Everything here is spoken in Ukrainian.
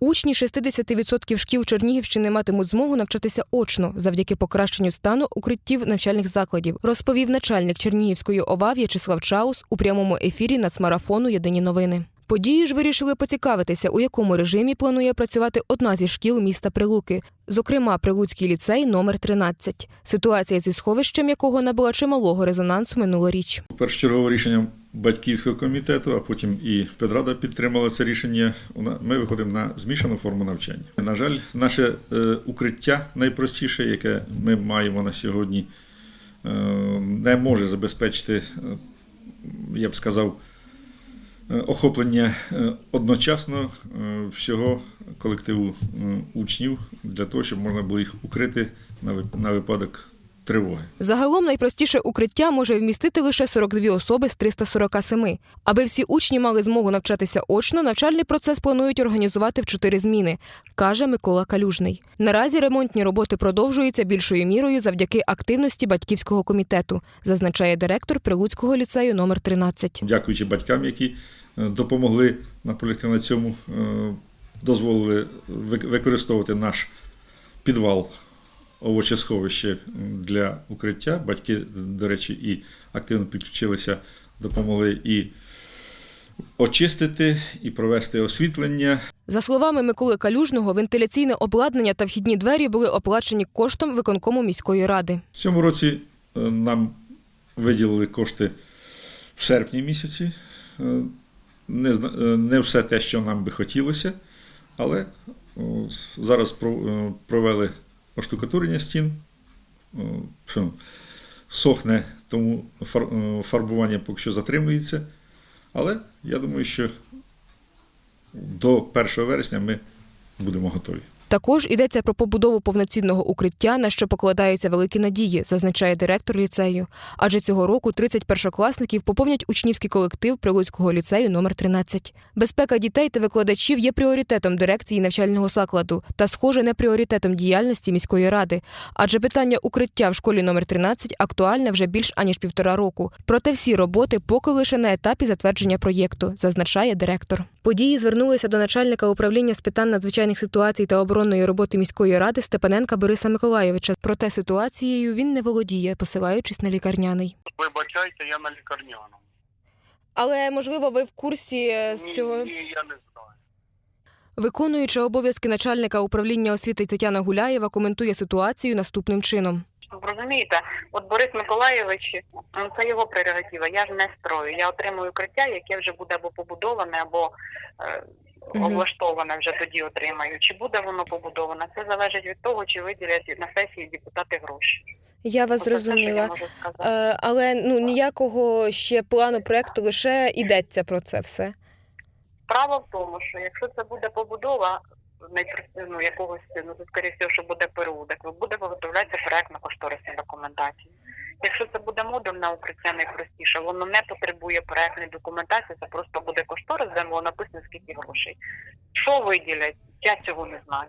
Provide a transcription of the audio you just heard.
Учні 60% шкіл Чернігівщини матимуть змогу навчатися очно завдяки покращенню стану укриттів навчальних закладів, розповів начальник Чернігівської ОВА В'ячеслав Чаус у прямому ефірі нацмарафону Єдині новини. Події ж вирішили поцікавитися, у якому режимі планує працювати одна зі шкіл міста Прилуки, зокрема Прилуцький ліцей номер 13, ситуація зі сховищем якого набула чималого резонансу минулоріч. Першочергове рішення батьківського комітету, а потім і педрада підтримала це рішення. Ми виходимо на змішану форму навчання. На жаль, наше е, укриття найпростіше, яке ми маємо на сьогодні, е, не може забезпечити, е, я б сказав, охоплення одночасно всього колективу учнів для того, щоб можна було їх укрити на випадок тривоги. Загалом найпростіше укриття може вмістити лише 42 особи з 347. Аби всі учні мали змогу навчатися очно, навчальний процес планують організувати в чотири зміни, каже Микола Калюжний. Наразі ремонтні роботи продовжуються більшою мірою завдяки активності батьківського комітету, зазначає директор Прилуцького ліцею номер 13. дякуючи батькам, які е, допомогли наполягти на цьому, е, дозволили вик- використовувати наш підвал овочесховище для укриття. Батьки, до речі, і активно підключилися, допомогли і очистити, і провести освітлення. За словами Миколи Калюжного, вентиляційне обладнання та вхідні двері були оплачені коштом виконкому міської ради. В цьому році е, нам виділили кошти в серпні місяці. Е, Не, е, не все те, що нам би хотілося, але зараз про- провели оштукатурення стін. Сохне, тому е, фарбування поки що затримується. Але я думаю, що до 1 вересня ми будемо готові. Також йдеться про побудову повноцінного укриття, на що покладаються великі надії, зазначає директор ліцею. Адже цього року 30 першокласників поповнять учнівський колектив Прилуцького ліцею номер 13. Безпека дітей та викладачів є пріоритетом дирекції навчального закладу та, схоже, не пріоритетом діяльності міської ради. Адже питання укриття в школі номер 13 актуальне вже більш аніж півтора року. Проте всі роботи поки лише на етапі затвердження проєкту, зазначає директор. Події звернулися до начальника управління з питань надзвичайних ситуацій та оборонної роботи міської ради Степаненка Бориса Миколаєвича. Проте ситуацією він не володіє, посилаючись на лікарняний. Вибачайте, я на лікарняному. Але можливо, ви в курсі е, Ні, ні, я не знаю. Виконуюча обов'язки начальника управління освіти Тетяна Гуляєва коментує ситуацію наступним чином. Розумієте, от Борис Миколаєвич, ну, це його прерогатива. Я ж не строю. Я отримую укриття, яке вже буде або побудоване, або е, облаштоване вже тоді отримаю. Чи буде воно побудоване? Це залежить від того, чи виділять на сесії депутати гроші. Я вас зрозуміла. Е, але ну ніякого ще плану проекту лише йдеться про це все. Справа в тому, що якщо це буде побудова найпрости- ну, якогось, ну це скоріше всього, що буде ПРУ, буде виготовлятися проектно кошторисні документації. Якщо це буде модульне укриття найпростіше, воно не потребує проектної документації, це просто буде кошторис, де написано скільки грошей. Що виділять, я цього не знаю.